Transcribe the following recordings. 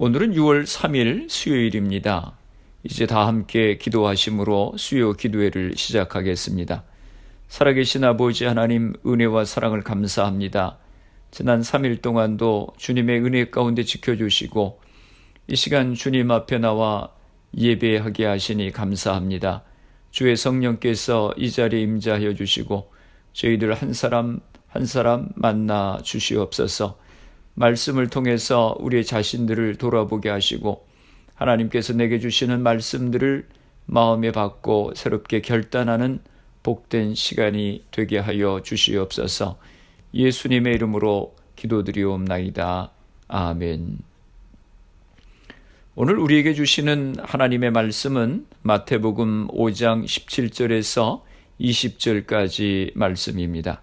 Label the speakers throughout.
Speaker 1: 오늘은 6월 3일 수요일입니다. 이제 다 함께 기도하심으로 수요 기도회를 시작하겠습니다. 살아계신 아버지 하나님 은혜와 사랑을 감사합니다. 지난 3일 동안도 주님의 은혜 가운데 지켜주시고 이 시간 주님 앞에 나와 예배하게 하시니 감사합니다. 주의 성령께서 이 자리에 임자하여 주시고 저희들 한 사람 한 사람 만나 주시옵소서. 말씀을 통해서 우리의 자신들을 돌아보게 하시고 하나님께서 내게 주시는 말씀들을 마음에 받고 새롭게 결단하는 복된 시간이 되게 하여 주시옵소서. 예수님의 이름으로 기도드리옵나이다. 아멘. 오늘 우리에게 주시는 하나님의 말씀은 마태복음 5장 17절에서 20절까지 말씀입니다.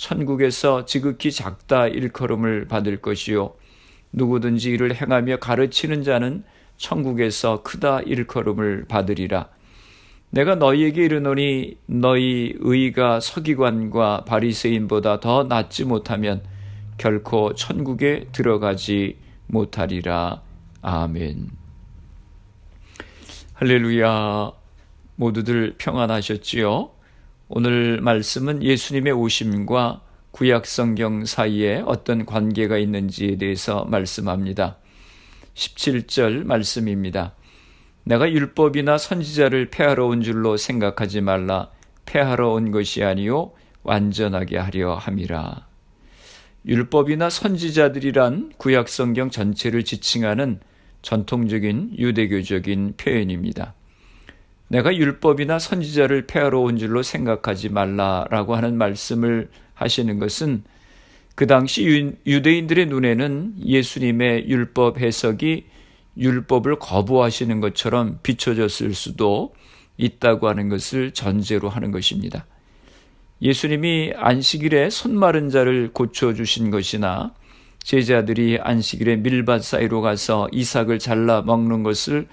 Speaker 1: 천국에서 지극히 작다 일컬음을 받을 것이요 누구든지 이를 행하며 가르치는 자는 천국에서 크다 일컬음을 받으리라. 내가 너희에게 이르노니 너희 의가 서기관과 바리새인보다 더 낫지 못하면 결코 천국에 들어가지 못하리라. 아멘. 할렐루야. 모두들 평안하셨지요? 오늘 말씀은 예수님의 오심과 구약 성경 사이에 어떤 관계가 있는지에 대해서 말씀합니다. 17절 말씀입니다. 내가 율법이나 선지자를 폐하러 온 줄로 생각하지 말라. 폐하러 온 것이 아니요 완전하게 하려 함이라. 율법이나 선지자들이란 구약 성경 전체를 지칭하는 전통적인 유대교적인 표현입니다. 내가 율법이나 선지자를 폐하러 온 줄로 생각하지 말라라고 하는 말씀을 하시는 것은 그 당시 유대인들의 눈에는 예수님의 율법 해석이 율법을 거부하시는 것처럼 비춰졌을 수도 있다고 하는 것을 전제로 하는 것입니다. 예수님이 안식일에 손 마른 자를 고쳐주신 것이나 제자들이 안식일에 밀밭 사이로 가서 이삭을 잘라 먹는 것을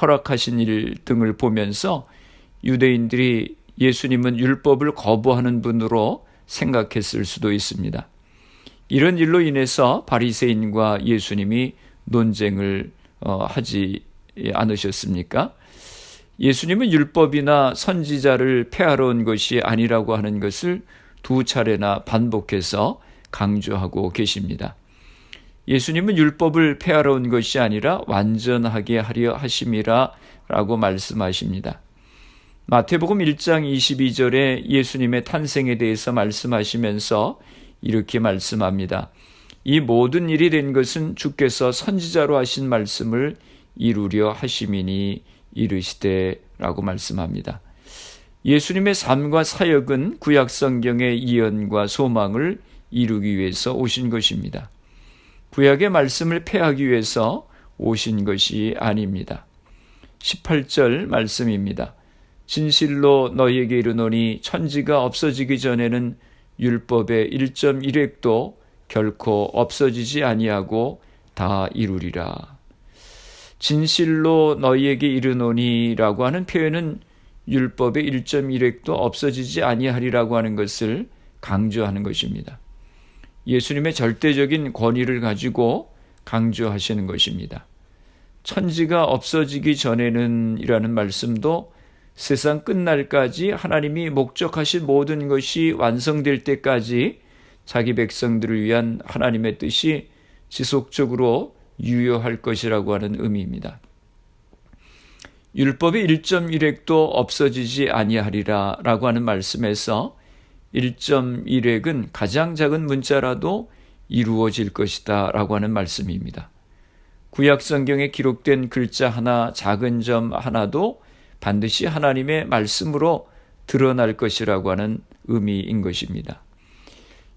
Speaker 1: 허락하신 일 등을 보면서 유대인들이 예수님은 율법을 거부하는 분으로 생각했을 수도 있습니다. 이런 일로 인해서 바리새인과 예수님이 논쟁을 어, 하지 않으셨습니까? 예수님은 율법이나 선지자를 폐하러 온 것이 아니라고 하는 것을 두 차례나 반복해서 강조하고 계십니다. 예수님은 율법을 폐하러 온 것이 아니라 완전하게 하려 하심이라 라고 말씀하십니다. 마태복음 1장 22절에 예수님의 탄생에 대해서 말씀하시면서 이렇게 말씀합니다. 이 모든 일이 된 것은 주께서 선지자로 하신 말씀을 이루려 하심이니 이르시되 라고 말씀합니다. 예수님의 삶과 사역은 구약 성경의 이언과 소망을 이루기 위해서 오신 것입니다. 구약의 말씀을 폐하기 위해서 오신 것이 아닙니다. 18절 말씀입니다. 진실로 너희에게 이르노니 천지가 없어지기 전에는 율법의 1.1획도 결코 없어지지 아니하고 다 이루리라. 진실로 너희에게 이르노니라고 하는 표현은 율법의 1.1획도 없어지지 아니하리라고 하는 것을 강조하는 것입니다. 예수님의 절대적인 권위를 가지고 강조하시는 것입니다. 천지가 없어지기 전에는 이라는 말씀도 세상 끝날까지 하나님이 목적하신 모든 것이 완성될 때까지 자기 백성들을 위한 하나님의 뜻이 지속적으로 유효할 것이라고 하는 의미입니다. 율법의 1.1획도 없어지지 아니하리라 라고 하는 말씀에서 1.1획은 가장 작은 문자라도 이루어질 것이다 라고 하는 말씀입니다. 구약 성경에 기록된 글자 하나, 작은 점 하나도 반드시 하나님의 말씀으로 드러날 것이라고 하는 의미인 것입니다.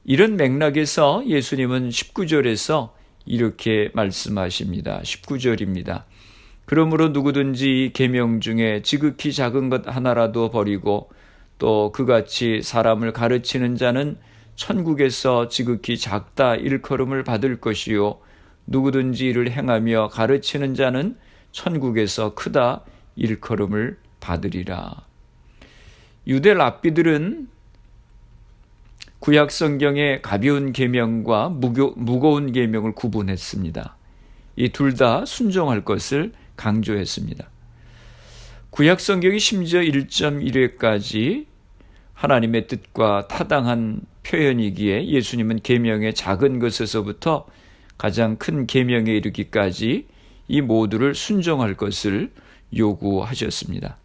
Speaker 1: 이런 맥락에서 예수님은 19절에서 이렇게 말씀하십니다. 19절입니다. 그러므로 누구든지 계명 중에 지극히 작은 것 하나라도 버리고 또 그같이 사람을 가르치는 자는 천국에서 지극히 작다 일컬음을 받을 것이요 누구든지 이를 행하며 가르치는 자는 천국에서 크다 일컬음을 받으리라. 유대 랍비들은 구약 성경의 가벼운 계명과 무거운 계명을 구분했습니다. 이 둘 다 순종할 것을 강조했습니다. 구약 성경이 심지어 1.1회까지 하나님의 뜻과 타당한 표현이기에 예수님은 계명의 작은 것에서부터 가장 큰 계명에 이르기까지 이 모두를 순종할 것을 요구하셨습니다.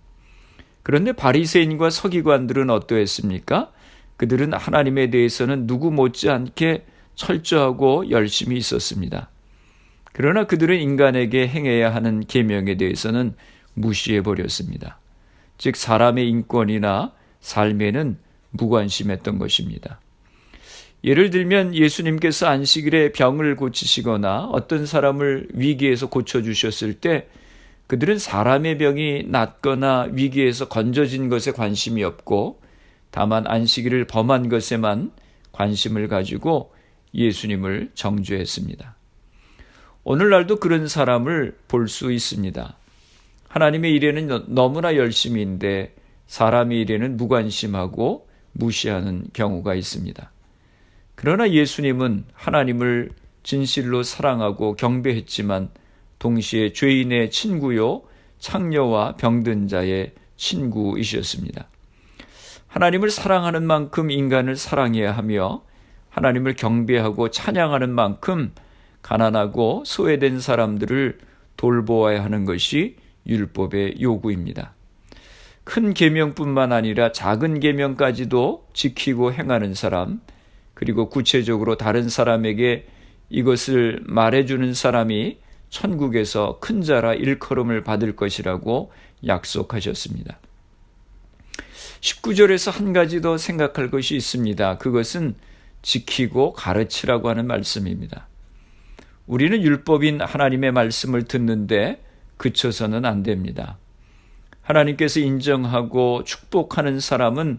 Speaker 1: 그런데 바리새인과 서기관들은 어떠했습니까? 그들은 하나님에 대해서는 누구 못지않게 철저하고 열심히 있었습니다. 그러나 그들은 인간에게 행해야 하는 계명에 대해서는 무시해 버렸습니다. 즉 사람의 인권이나 삶에는 무관심했던 것입니다. 예를 들면 예수님께서 안식일에 병을 고치시거나 어떤 사람을 위기에서 고쳐 주셨을 때 그들은 사람의 병이 낫거나 위기에서 건져진 것에 관심이 없고 다만 안식일을 범한 것에만 관심을 가지고 예수님을 정죄했습니다. 오늘날도 그런 사람을 볼 수 있습니다. 하나님의 일에는 너무나 열심히인데 사람의 일에는 무관심하고 무시하는 경우가 있습니다. 그러나 예수님은 하나님을 진실로 사랑하고 경배했지만 동시에 죄인의 친구요, 창녀와 병든 자의 친구이셨습니다. 하나님을 사랑하는 만큼 인간을 사랑해야 하며 하나님을 경배하고 찬양하는 만큼 가난하고 소외된 사람들을 돌보아야 하는 것이 율법의 요구입니다. 큰 계명뿐만 아니라 작은 계명까지도 지키고 행하는 사람, 그리고 구체적으로 다른 사람에게 이것을 말해주는 사람이 천국에서 큰 자라 일컬음을 받을 것이라고 약속하셨습니다. 19절에서 한 가지 더 생각할 것이 있습니다. 그것은 지키고 가르치라고 하는 말씀입니다. 우리는 율법인 하나님의 말씀을 듣는데 그쳐서는 안 됩니다. 하나님께서 인정하고 축복하는 사람은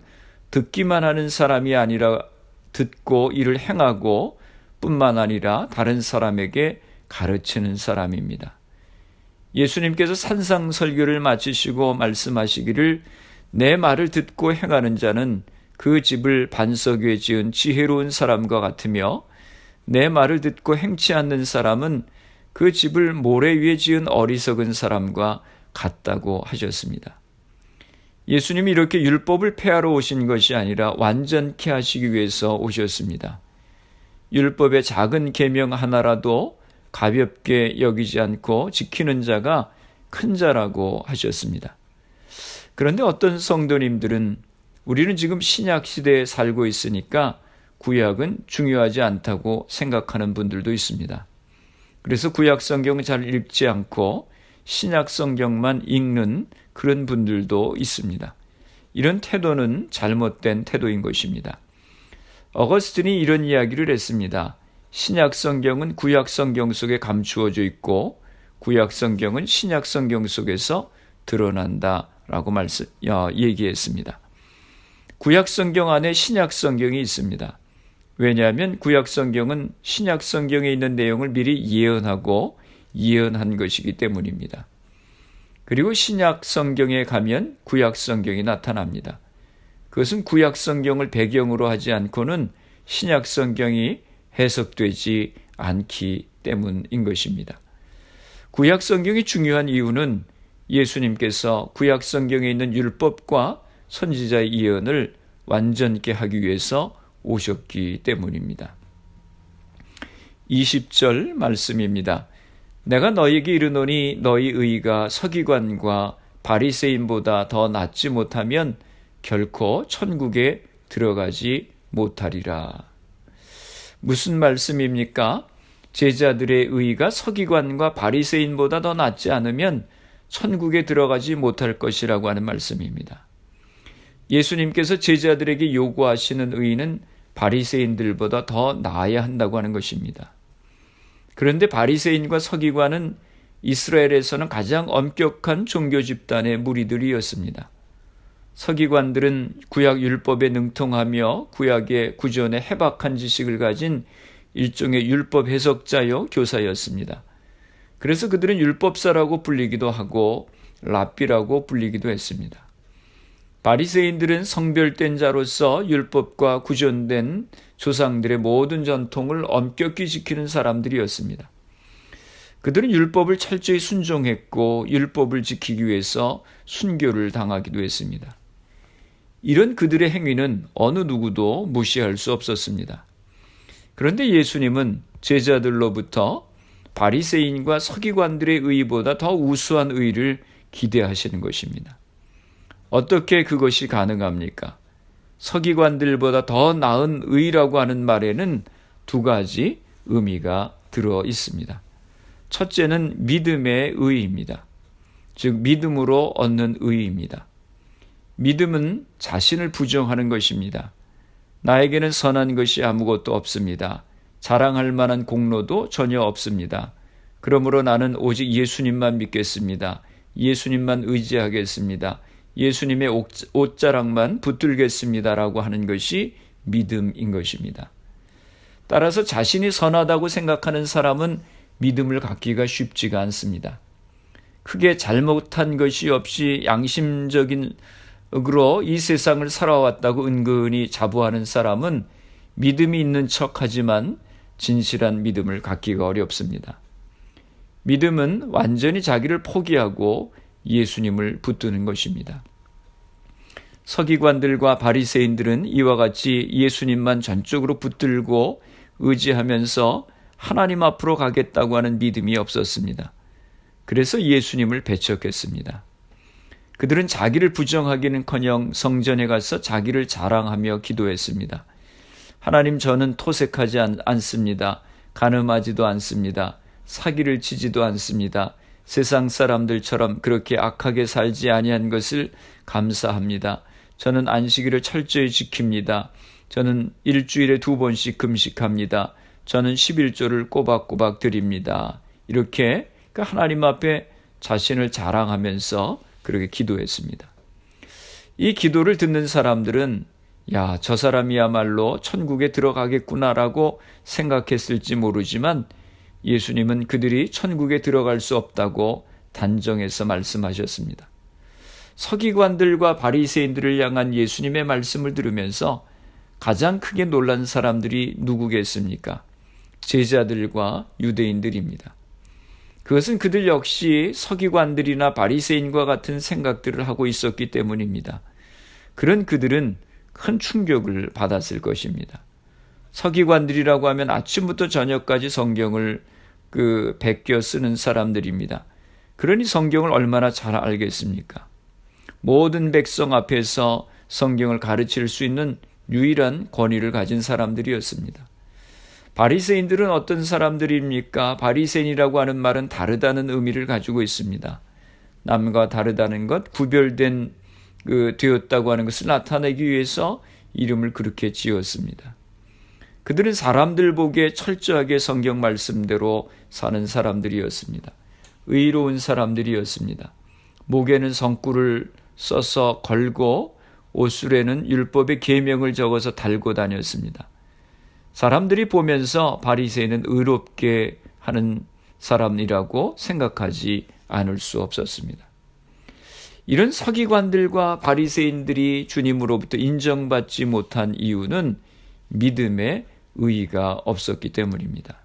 Speaker 1: 듣기만 하는 사람이 아니라 듣고 이를 행하고 뿐만 아니라 다른 사람에게 가르치는 사람입니다. 예수님께서 산상설교를 마치시고 말씀하시기를 내 말을 듣고 행하는 자는 그 집을 반석 위에 지은 지혜로운 사람과 같으며 내 말을 듣고 행치 않는 사람은 그 집을 모래 위에 지은 어리석은 사람과 같다고 하셨습니다. 예수님이 이렇게 율법을 폐하러 오신 것이 아니라 완전케 하시기 위해서 오셨습니다. 율법의 작은 계명 하나라도 가볍게 여기지 않고 지키는 자가 큰 자라고 하셨습니다. 그런데 어떤 성도님들은 우리는 지금 신약 시대에 살고 있으니까 구약은 중요하지 않다고 생각하는 분들도 있습니다. 그래서 구약 성경을 잘 읽지 않고 신약 성경만 읽는 그런 분들도 있습니다. 이런 태도는 잘못된 태도인 것입니다. 어거스틴이 이런 이야기를 했습니다. 신약 성경은 구약 성경 속에 감추어져 있고 구약 성경은 신약 성경 속에서 드러난다라고 말씀 어, 얘기했습니다. 구약 성경 안에 신약 성경이 있습니다. 왜냐하면 구약 성경은 신약 성경에 있는 내용을 미리 예언하고 예언한 것이기 때문입니다. 그리고 신약 성경에 가면 구약 성경이 나타납니다. 그것은 구약 성경을 배경으로 하지 않고는 신약 성경이 해석되지 않기 때문인 것입니다. 구약 성경이 중요한 이유는 예수님께서 구약 성경에 있는 율법과 선지자의 예언을 완전케 하기 위해서 오셨기 때문입니다. 20절 말씀입니다. 내가 너에게 이르노니 너희 의가 서기관과 바리새인보다 더 낫지 못하면 결코 천국에 들어가지 못하리라. 무슨 말씀입니까? 제자들의 의가 서기관과 바리새인보다 더 낫지 않으면 천국에 들어가지 못할 것이라고 하는 말씀입니다. 예수님께서 제자들에게 요구하시는 의는 바리새인들보다 더 나아야 한다고 하는 것입니다. 그런데 바리새인과 서기관은 이스라엘에서는 가장 엄격한 종교 집단의 무리들이었습니다. 서기관들은 구약 율법에 능통하며 구약의 구전에 해박한 지식을 가진 일종의 율법 해석자요 교사였습니다. 그래서 그들은 율법사라고 불리기도 하고 랍비라고 불리기도 했습니다. 바리새인들은 성별된 자로서 율법과 구전된 조상들의 모든 전통을 엄격히 지키는 사람들이었습니다. 그들은 율법을 철저히 순종했고 율법을 지키기 위해서 순교를 당하기도 했습니다. 이런 그들의 행위는 어느 누구도 무시할 수 없었습니다. 그런데 예수님은 제자들로부터 바리새인과 서기관들의 의보다 더 우수한 의를 기대하시는 것입니다. 어떻게 그것이 가능합니까? 서기관들보다 더 나은 의라고 하는 말에는 두 가지 의미가 들어 있습니다. 첫째는 믿음의 의입니다. 즉, 믿음으로 얻는 의입니다. 믿음은 자신을 부정하는 것입니다. 나에게는 선한 것이 아무것도 없습니다. 자랑할 만한 공로도 전혀 없습니다. 그러므로 나는 오직 예수님만 믿겠습니다. 예수님만 의지하겠습니다. 예수님의 옷자락만 붙들겠습니다라고 하는 것이 믿음인 것입니다. 따라서 자신이 선하다고 생각하는 사람은 믿음을 갖기가 쉽지가 않습니다. 크게 잘못한 것이 없이 양심적인 으로 이 세상을 살아왔다고 은근히 자부하는 사람은 믿음이 있는 척 하지만 진실한 믿음을 갖기가 어렵습니다. 믿음은 완전히 자기를 포기하고 예수님을 붙드는 것입니다. 서기관들과 바리새인들은 이와 같이 예수님만 전적으로 붙들고 의지하면서 하나님 앞으로 가겠다고 하는 믿음이 없었습니다. 그래서 예수님을 배척했습니다. 그들은 자기를 부정하기는커녕 성전에 가서 자기를 자랑하며 기도했습니다. 하나님 저는 토색하지 않, 습니다 가늠하지도 않습니다. 사기를 치지도 않습니다. 세상 사람들처럼 그렇게 악하게 살지 아니한 것을 감사합니다. 저는 안식일을 철저히 지킵니다. 저는 일주일에 두 번씩 금식합니다. 저는 11조를 꼬박꼬박 드립니다. 이렇게 그 하나님 앞에 자신을 자랑하면서 그렇게 기도했습니다. 이 기도를 듣는 사람들은 야, 저 사람이야말로 천국에 들어가겠구나라고 생각했을지 모르지만 예수님은 그들이 천국에 들어갈 수 없다고 단정해서 말씀하셨습니다. 서기관들과 바리새인들을 향한 예수님의 말씀을 들으면서 가장 크게 놀란 사람들이 누구겠습니까? 제자들과 유대인들입니다. 그것은 그들 역시 서기관들이나 바리새인과 같은 생각들을 하고 있었기 때문입니다. 그런 그들은 큰 충격을 받았을 것입니다. 서기관들이라고 하면 아침부터 저녁까지 성경을 그 베껴 쓰는 사람들입니다. 그러니 성경을 얼마나 잘 알겠습니까? 모든 백성 앞에서 성경을 가르칠 수 있는 유일한 권위를 가진 사람들이었습니다. 바리새인들은 어떤 사람들입니까? 바리새인이라고 하는 말은 다르다는 의미를 가지고 있습니다. 남과 다르다는 것, 구별된 그 되었다고 하는 것을 나타내기 위해서 이름을 그렇게 지었습니다. 그들은 사람들 보기에 철저하게 성경 말씀대로 사는 사람들이었습니다. 의로운 사람들이었습니다. 목에는 성꿀을 써서 걸고 옷술에는 율법의 계명을 적어서 달고 다녔습니다. 사람들이 보면서 바리새인은 의롭게 하는 사람이라고 생각하지 않을 수 없었습니다. 이런 서기관들과 바리새인들이 주님으로부터 인정받지 못한 이유는 믿음의 의의가 없었기 때문입니다.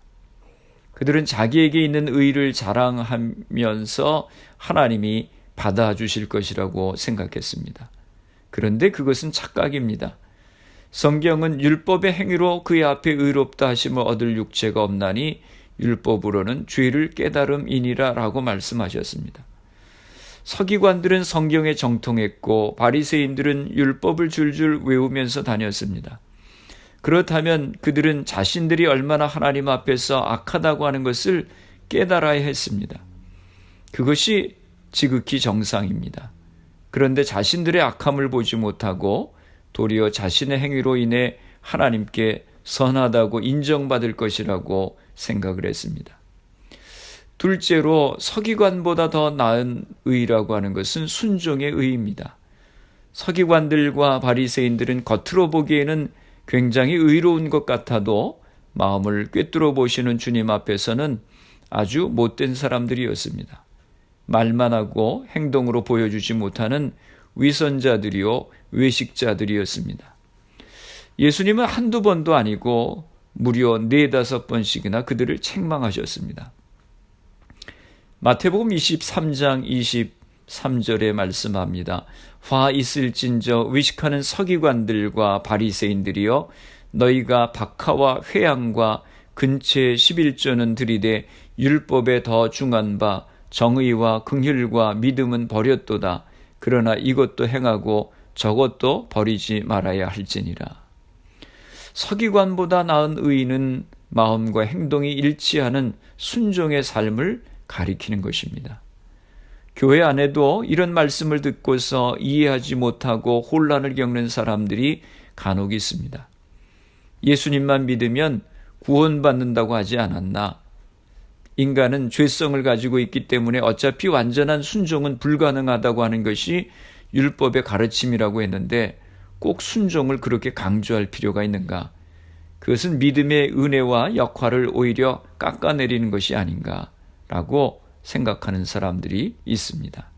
Speaker 1: 그들은 자기에게 있는 의를 자랑하면서 하나님이 받아주실 것이라고 생각했습니다. 그런데 그것은 착각입니다. 성경은 율법의 행위로 그의 앞에 의롭다 하심을 얻을 육체가 없나니 율법으로는 죄를 깨달음이니라 라고 말씀하셨습니다. 서기관들은 성경에 정통했고 바리새인들은 율법을 줄줄 외우면서 다녔습니다. 그렇다면 그들은 자신들이 얼마나 하나님 앞에서 악하다고 하는 것을 깨달아야 했습니다. 그것이 지극히 정상입니다. 그런데 자신들의 악함을 보지 못하고 도리어 자신의 행위로 인해 하나님께 선하다고 인정받을 것이라고 생각을 했습니다. 둘째로 서기관보다 더 나은 의라고 하는 것은 순종의 의입니다. 서기관들과 바리새인들은 겉으로 보기에는 굉장히 의로운 것 같아도 마음을 꿰뚫어 보시는 주님 앞에서는 아주 못된 사람들이었습니다. 말만 하고 행동으로 보여주지 못하는 위선자들이요 외식자들이었습니다. 예수님은 한두 번도 아니고 무려 네다섯 번씩이나 그들을 책망하셨습니다. 마태복음 23장 23절에 말씀합니다. 화 있을진저 위식하는 서기관들과 바리새인들이여 너희가 박하와 회양과 근처에 11조는 들이되 율법에 더 중한 바 정의와 긍휼과 믿음은 버렸도다. 그러나 이것도 행하고 저것도 버리지 말아야 할지니라. 서기관보다 나은 의인은 마음과 행동이 일치하는 순종의 삶을 가리키는 것입니다. 교회 안에도 이런 말씀을 듣고서 이해하지 못하고 혼란을 겪는 사람들이 간혹 있습니다. 예수님만 믿으면 구원받는다고 하지 않았나? 인간은 죄성을 가지고 있기 때문에 어차피 완전한 순종은 불가능하다고 하는 것이 율법의 가르침이라고 했는데 꼭 순종을 그렇게 강조할 필요가 있는가? 그것은 믿음의 은혜와 역할을 오히려 깎아내리는 것이 아닌가라고 생각하는 사람들이 있습니다.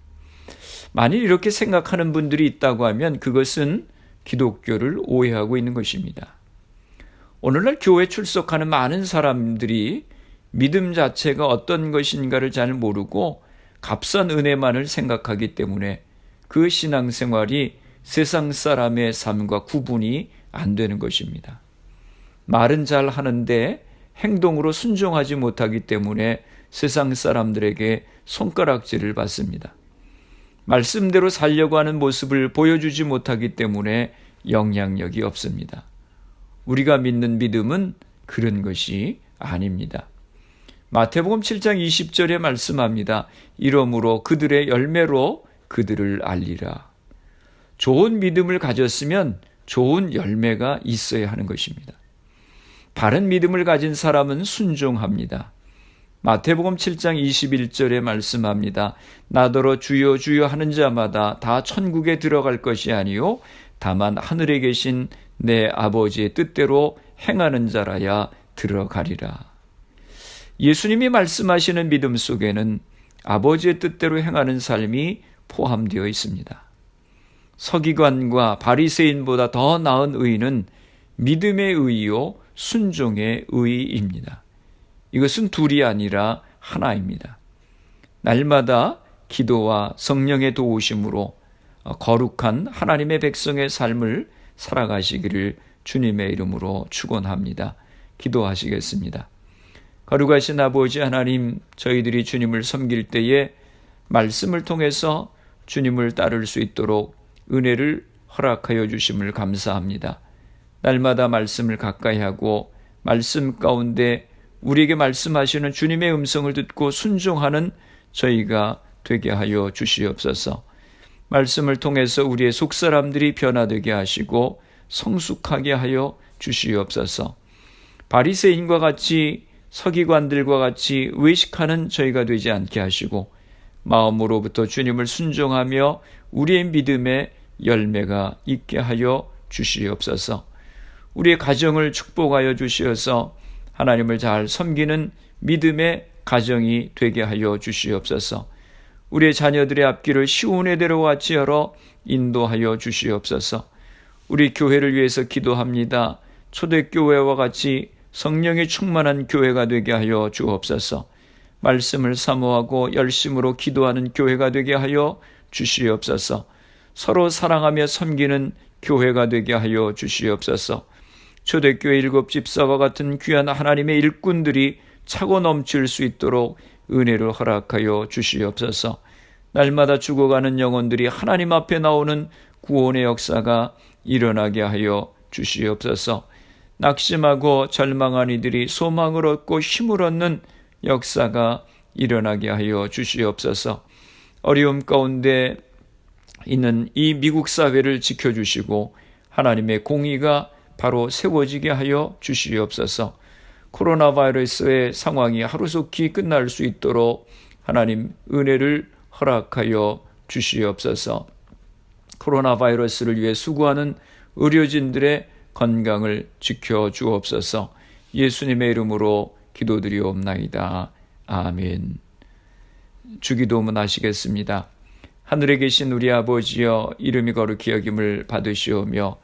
Speaker 1: 만일 이렇게 생각하는 분들이 있다고 하면 그것은 기독교를 오해하고 있는 것입니다. 오늘날 교회 출석하는 많은 사람들이 믿음 자체가 어떤 것인가를 잘 모르고 값싼 은혜만을 생각하기 때문에 그 신앙생활이 세상 사람의 삶과 구분이 안 되는 것입니다. 말은 잘 하는데 행동으로 순종하지 못하기 때문에 세상 사람들에게 손가락질을 받습니다. 말씀대로 살려고 하는 모습을 보여주지 못하기 때문에 영향력이 없습니다. 우리가 믿는 믿음은 그런 것이 아닙니다. 마태복음 7장 20절에 말씀합니다. 이러므로 그들의 열매로 그들을 알리라. 좋은 믿음을 가졌으면 좋은 열매가 있어야 하는 것입니다. 바른 믿음을 가진 사람은 순종합니다. 마태복음 7장 21절에 말씀합니다. 나더러 주여 주여 하는 자마다 다 천국에 들어갈 것이 아니요 다만 하늘에 계신 내 아버지의 뜻대로 행하는 자라야 들어가리라. 예수님이 말씀하시는 믿음 속에는 아버지의 뜻대로 행하는 삶이 포함되어 있습니다. 서기관과 바리새인보다 더 나은 의는 믿음의 의요 순종의 의입니다. 이것은 둘이 아니라 하나입니다. 날마다 기도와 성령의 도우심으로 거룩한 하나님의 백성의 삶을 살아가시기를 주님의 이름으로 축원합니다. 기도하시겠습니다. 거룩하신 아버지 하나님, 저희들이 주님을 섬길 때에 말씀을 통해서 주님을 따를 수 있도록 은혜를 허락하여 주심을 감사합니다. 날마다 말씀을 가까이 하고 말씀 가운데 우리에게 말씀하시는 주님의 음성을 듣고 순종하는 저희가 되게 하여 주시옵소서. 말씀을 통해서 우리의 속사람들이 변화되게 하시고 성숙하게 하여 주시옵소서. 바리새인과 같이 서기관들과 같이 외식하는 저희가 되지 않게 하시고 마음으로부터 주님을 순종하며 우리의 믿음의 열매가 있게 하여 주시옵소서. 우리의 가정을 축복하여 주시어서 하나님을 잘 섬기는 믿음의 가정이 되게 하여 주시옵소서. 우리의 자녀들의 앞길을 시온의 대로 같이 열어 인도하여 주시옵소서. 우리 교회를 위해서 기도합니다. 초대교회와 같이 성령이 충만한 교회가 되게 하여 주옵소서. 말씀을 사모하고 열심으로 기도하는 교회가 되게 하여 주시옵소서. 서로 사랑하며 섬기는 교회가 되게 하여 주시옵소서. 초대교회 일곱 집사와 같은 귀한 하나님의 일꾼들이 차고 넘칠 수 있도록 은혜를 허락하여 주시옵소서. 날마다 죽어가는 영혼들이 하나님 앞에 나오는 구원의 역사가 일어나게 하여 주시옵소서. 낙심하고 절망한 이들이 소망을 얻고 힘을 얻는 역사가 일어나게 하여 주시옵소서. 어려움 가운데 있는 이 미국 사회를 지켜주시고 하나님의 공의가 바로 세워지게 하여 주시옵소서. 코로나 바이러스의 상황이 하루속히 끝날 수 있도록 하나님 은혜를 허락하여 주시옵소서. 코로나 바이러스를 위해 수고하는 의료진들의 건강을 지켜 주옵소서. 예수님의 이름으로 기도드리옵나이다. 아멘. 주기도문 하시겠습니다. 하늘에 계신 우리 아버지여 이름이 거룩히 여김을 받으시오며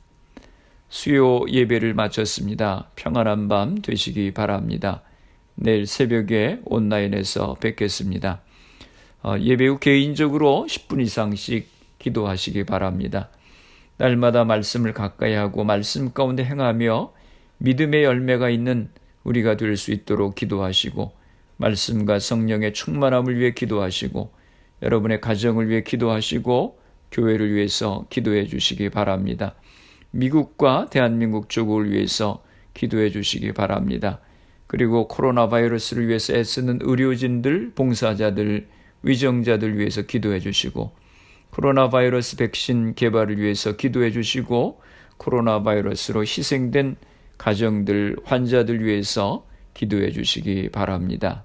Speaker 1: 수요 예배를 마쳤습니다. 평안한 밤 되시기 바랍니다. 내일 새벽에 온라인에서 뵙겠습니다. 어, 예배 후 개인적으로 10분 이상씩 기도하시기 바랍니다. 날마다 말씀을 가까이 하고 말씀 가운데 행하며 믿음의 열매가 있는 우리가 될 수 있도록 기도하시고 말씀과 성령의 충만함을 위해 기도하시고 여러분의 가정을 위해 기도하시고 교회를 위해서 기도해 주시기 바랍니다. 미국과 대한민국 쪽을 위해서 기도해 주시기 바랍니다. 그리고 코로나 바이러스를 위해서 애쓰는 의료진들, 봉사자들, 위정자들 위해서 기도해 주시고 코로나 바이러스 백신 개발을 위해서 기도해 주시고 코로나 바이러스로 희생된 가정들, 환자들 위해서 기도해 주시기 바랍니다.